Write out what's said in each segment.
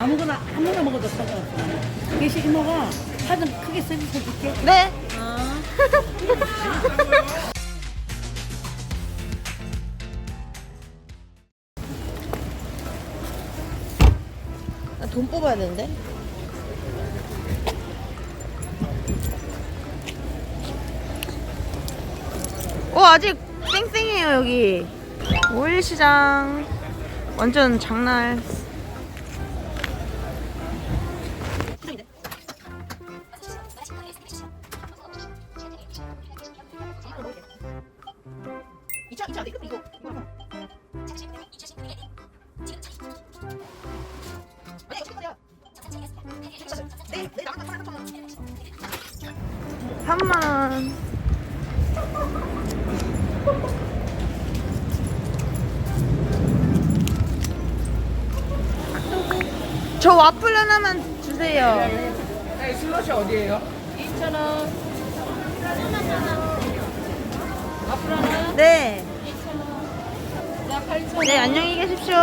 아무거나 아무나 먹어도 상관없어. 대신 이모가 하든 크게 서비스 해줄게. 네. 어. 나돈 뽑아야 되는데. 어 아직 쌩쌩해요 여기. 오일 시장 완전 장날. 저 와플 하나만 주세요. 네, 슬롯이 어디예요? 2,000원. 앞으로 하나? 네. 2,000원. 자, 8,000원. 네, 안녕히 계십시오.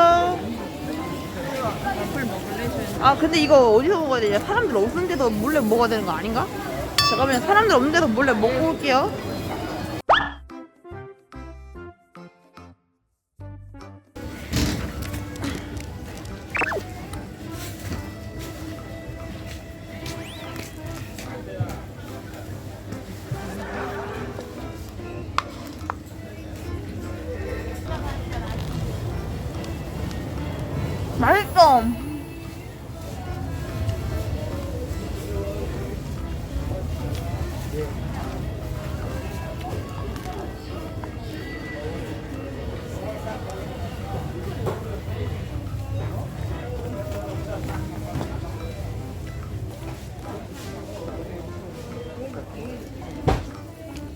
아, 근데 이거 어디서 먹어야 되냐? 사람들 없는 데서 몰래 먹어야 되는 거 아닌가? 잠깐만, 사람들 없는 데서 몰래 먹고 올게요. 맛있어.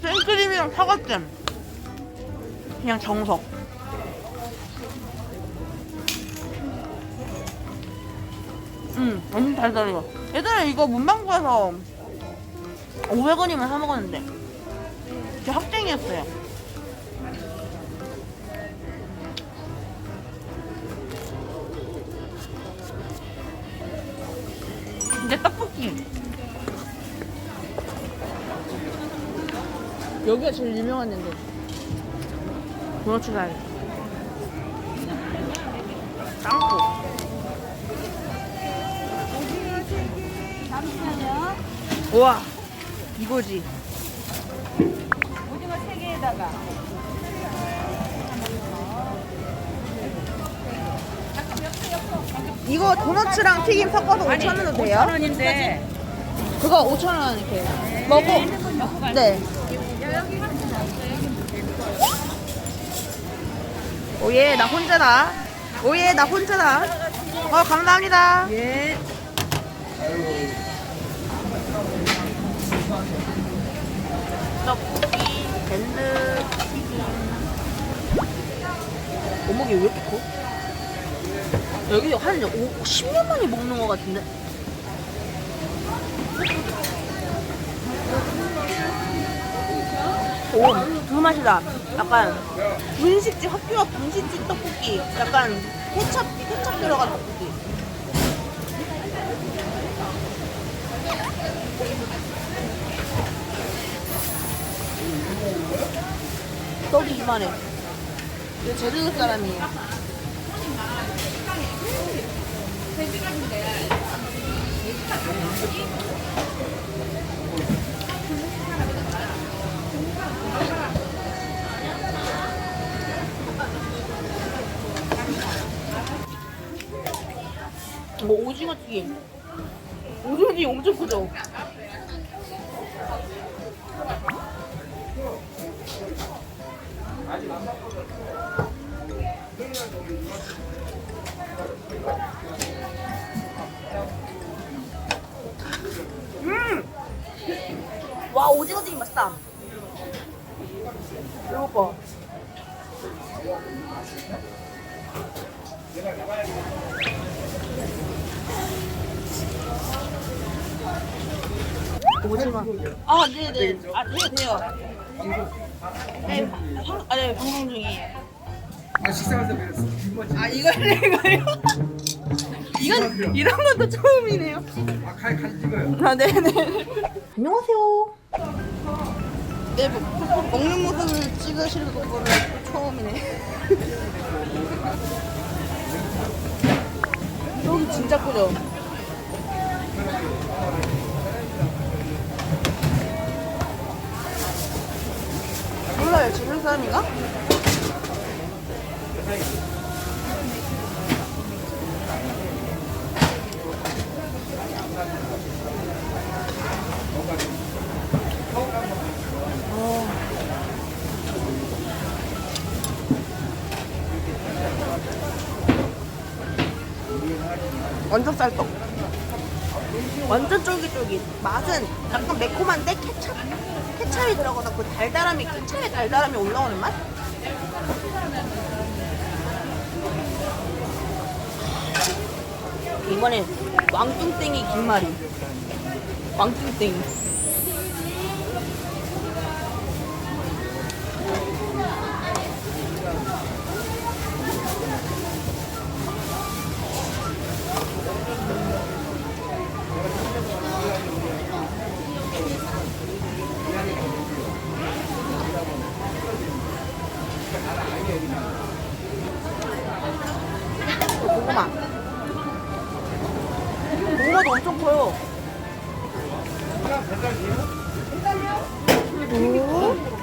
생크림이랑 사과잼. 그냥 정석. 응, 완전 달달해요. 예전에 이거 문방구에서 500원이면 사 먹었는데. 제 학생이었어요. 근데 떡볶이. 여기가 제일 유명한 데인데. 도넛 짱구. 우와, 이거지. 오징어 3개에다가. 이거 도넛이랑 튀김 섞어서 5,000원도 돼요? 5,000원인데. 그거 5,000원 이렇게. 먹고. 네. 오예, 나 혼자다. 오예, 나 혼자다. 어, 감사합니다. 예. 떡볶이, 밴드, 튀김. 어묵이 왜 이렇게 커? 여기 한 5, 10년 만에 먹는 것 같은데? 오, 그 맛이다. 약간 분식집, 학교 앞 분식집 떡볶이. 약간 케첩, 케첩 들어간 떡볶이. 떡이 이만해. 이거 제주도 사람이에요. 뭐 오징어 튀김. 오징어 튀김 엄청 크죠? 와 오징어 튀김 맛있다. 이거 봐. 오징어. 아 네네. 아 돼요 돼요. 네, 방, 아, 네 방송 중이에요. 아 식사하면서 그랬어. 아 이거요 이거요? 이건 이런 것도 처음이네요. 아, 가, 같이 찍어요. 아, 네네. 안녕하세요. 네, 뭐, 먹는 모습을 찍으시는 거는 또 처음이네. 여기 진짜 크죠? 지금 사람인가? 완전 쌀떡. 완전 쫄깃쫄깃. 맛은 약간 매콤한데 케찹? 케찹이 들어가서 그 달달함이, 케찹의 달달함이 올라오는 맛? 이번엔 왕뚱땡이 김말이. 왕뚱땡이. 고구마. 고구마도 엄청 커요. 오.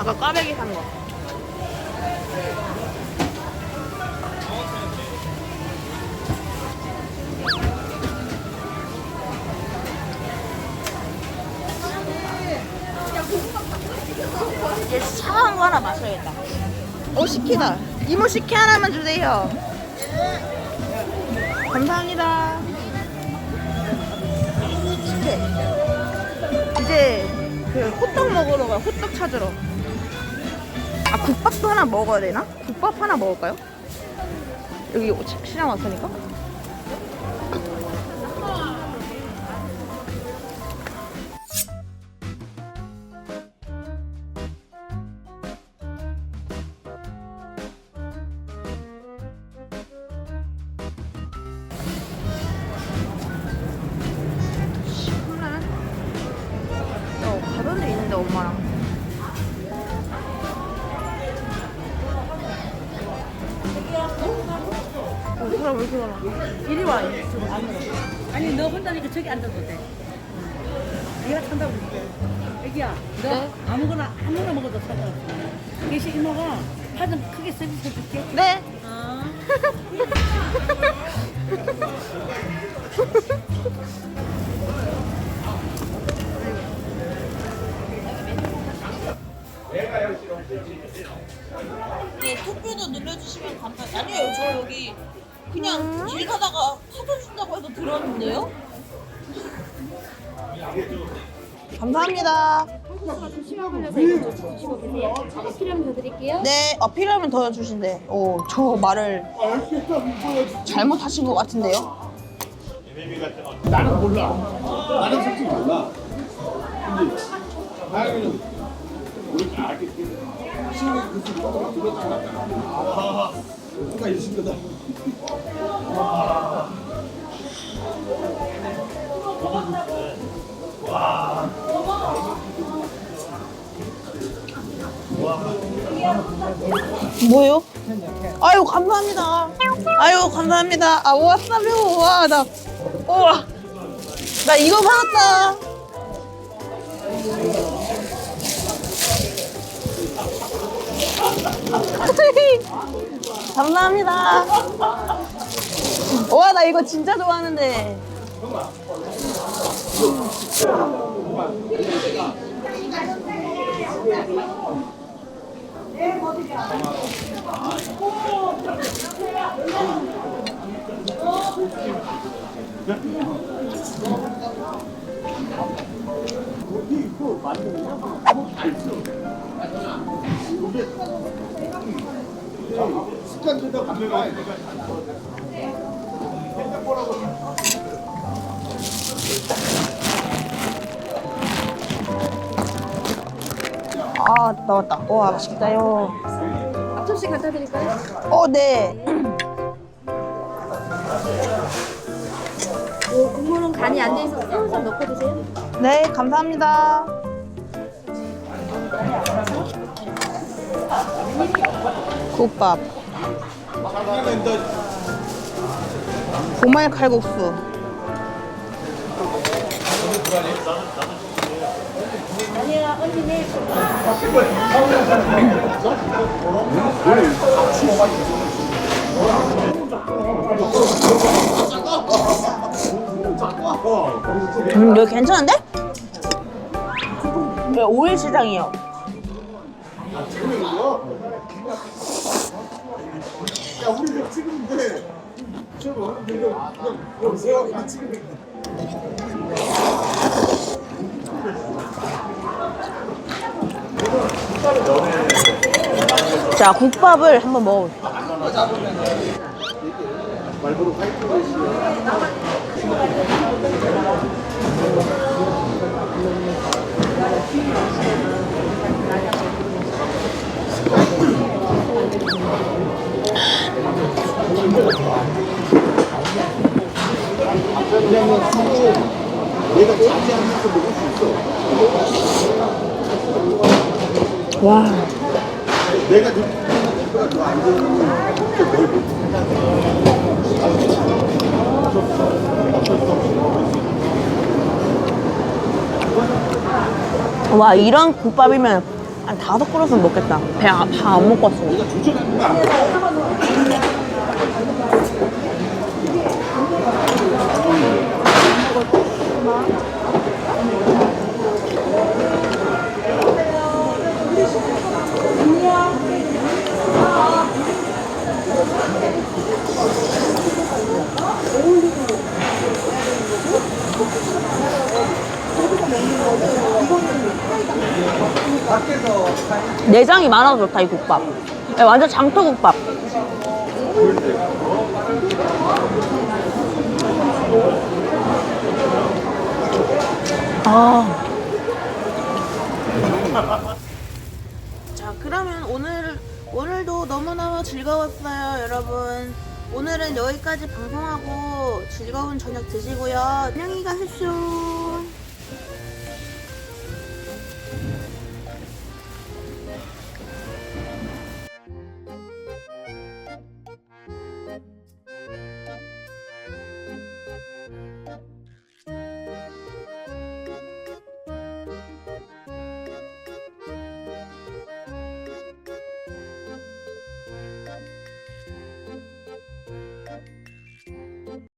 아까 꽈배기 산 거. 이제 차가운 마셔야겠다. 어, 시키다. 이모 식혜 하나만 주세요. 감사합니다. 이제 그 호떡 먹으러 가요. 호떡 찾으러. 아 국밥도 하나 먹어야 되나? 국밥 하나 먹을까요? 여기 시장 왔으니까. 어, 엄마랑. 사람 왜 이렇게 많아? 이리 와, 이쪽 안으로. 아니 너 혼자니까 저기 앉아도 돼. 네가 찬다고 그러니까. 애기야, 너 네? 아무거나 아무나 먹어도 상관없어. 계시 이모가 파좀 크게 서비스 해줄게. 네. 어. 네, 투표도 눌러주시면 감사해요. 아니에요, 저 여기 그냥 길 가다가 사전 준다고 해서 들었는데요? 감사합니다. 필요하면 더 드릴게요. 네, 어, 필요하면 더 주신대. 오, 저 말을 잘못하신 것 같은데요? 나는 몰라. 나는 솔직히 몰라. 근데 다행히는 우리 다 알겠지. 신경 그치 조금 들었잖아. 아, 뭔가 있을 거다. 뭐요? 아유 감사합니다. 아유 감사합니다. 아 와사비오 와나 우와 나 이거 받았다. 감사합니다. 와 나 이거 진짜 좋아하는데. 아 나왔다. 와 맛있다요. 앞접시 갖다 드릴까요? 어 네. 요 국물은 간이 안 돼 있어서 새우젓 넣고 드세요. 네 감사합니다. 국밥. 보말 칼국수. 음 여기 괜찮은데? 네, 오일 시장이요. 야 우리 이거 찍은데 자 국밥을 한번 먹어볼게요 수고 얘가 자제하면서 먹을 수 있어. 와. 내가. 와 이런 국밥이면 한 다섯 그릇은 먹겠다. 배다안 먹고 왔어. 내가 조절하는 거 아니야. 내장이 많아서 좋다 이 국밥. 야, 완전 장터국밥. 아. 자 그러면 오늘 오늘도 너무너무 즐거웠어요 여러분. 오늘은 여기까지 방송하고 즐거운 저녁 드시고요. 안녕히 가십시오.